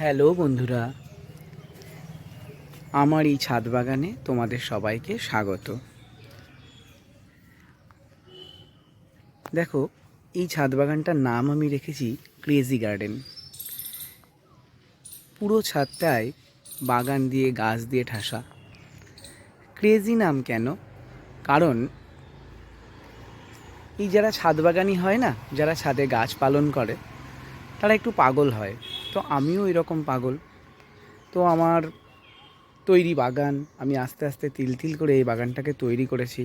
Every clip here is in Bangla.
হ্যালো বন্ধুরা, আমার এই ছাদ বাগানে তোমাদের সবাইকে স্বাগত। দেখো, এই ছাদ বাগানটার নাম আমি রেখেছি ক্রেজি গার্ডেন। পুরো ছাদটায় বাগান দিয়ে, গাছ দিয়ে ঠাসা। ক্রেজি নাম কেন? কারণ এই যারা ছাদ বাগানি হয় না, যারা ছাদে গাছ পালন করে, তারা একটু পাগল হয়। তো আমিও এরকম পাগল। তো আমার তৈরি বাগান, আমি আস্তে আস্তে তিল তিল করে এই বাগানটাকে তৈরি করেছি।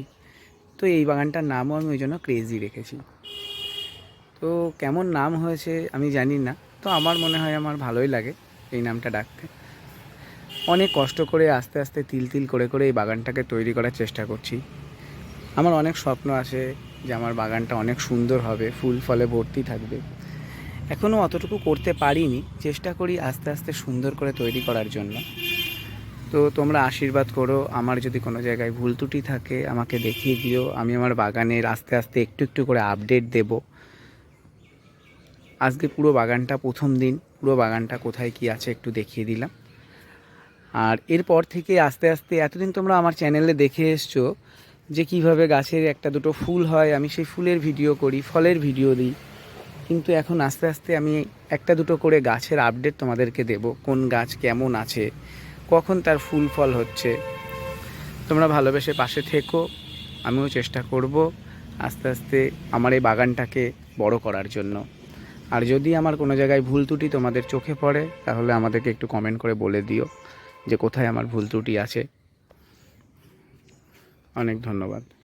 তো এই বাগানটার নামও আমি ওই জন্য ক্রেজি রেখেছি। তো কেমন নাম হয়েছে আমি জানি না, তো আমার মনে হয় আমার ভালোই লাগে এই নামটা ডাকতে। অনেক কষ্ট করে আস্তে আস্তে তিল তিল করে করে এই বাগানটাকে তৈরি করার চেষ্টা করছি। আমার অনেক স্বপ্ন আছে যে আমার বাগানটা অনেক সুন্দর হবে, ফুল ফলে ভর্তি থাকবে। এখনও অতটুকু করতে পারিনি। চেষ্টা করি আস্তে আস্তে সুন্দর করে তৈরি করার জন্য। তো তোমরা আশীর্বাদ করো, আমার যদি কোনো জায়গায় ভুল ত্রুটি থাকে, আমাকে দেখিয়ে দিও। আমি আমার বাগানের আস্তে আস্তে একটু একটু করে আপডেট দেব। আজকে পুরো বাগানটা প্রথম দিন, পুরো বাগানটা কোথায় কি আছে একটু দেখিয়ে দিলাম। আর এরপর থেকে আস্তে আস্তে, এতদিন তোমরা আমার চ্যানেলে দেখে এসছো যে কীভাবে গাছের একটা দুটো ফুল হয়। আমি সেই ফুলের ভিডিও করি, ফলের ভিডিও দিই। কিন্তু এখন আস্তে আস্তে আমি একটা দুটো করে গাছের আপডেট তোমাদেরকে দেব, কোন গাছ কেমন আছে, কখন তার ফুল ফল হচ্ছে। তোমরা ভালোবেসে পাশে থেকো, আমিও চেষ্টা করব আস্তে আস্তে আমার এই বাগানটাকে বড় করার জন্য। আর যদি আমার কোনো জায়গায় ভুল ত্রুটি তোমাদের চোখে পড়ে, তাহলে আমাদেরকে একটু কমেন্ট করে বলে দিও যে কোথায় আমার ভুল ত্রুটি আছে। অনেক ধন্যবাদ।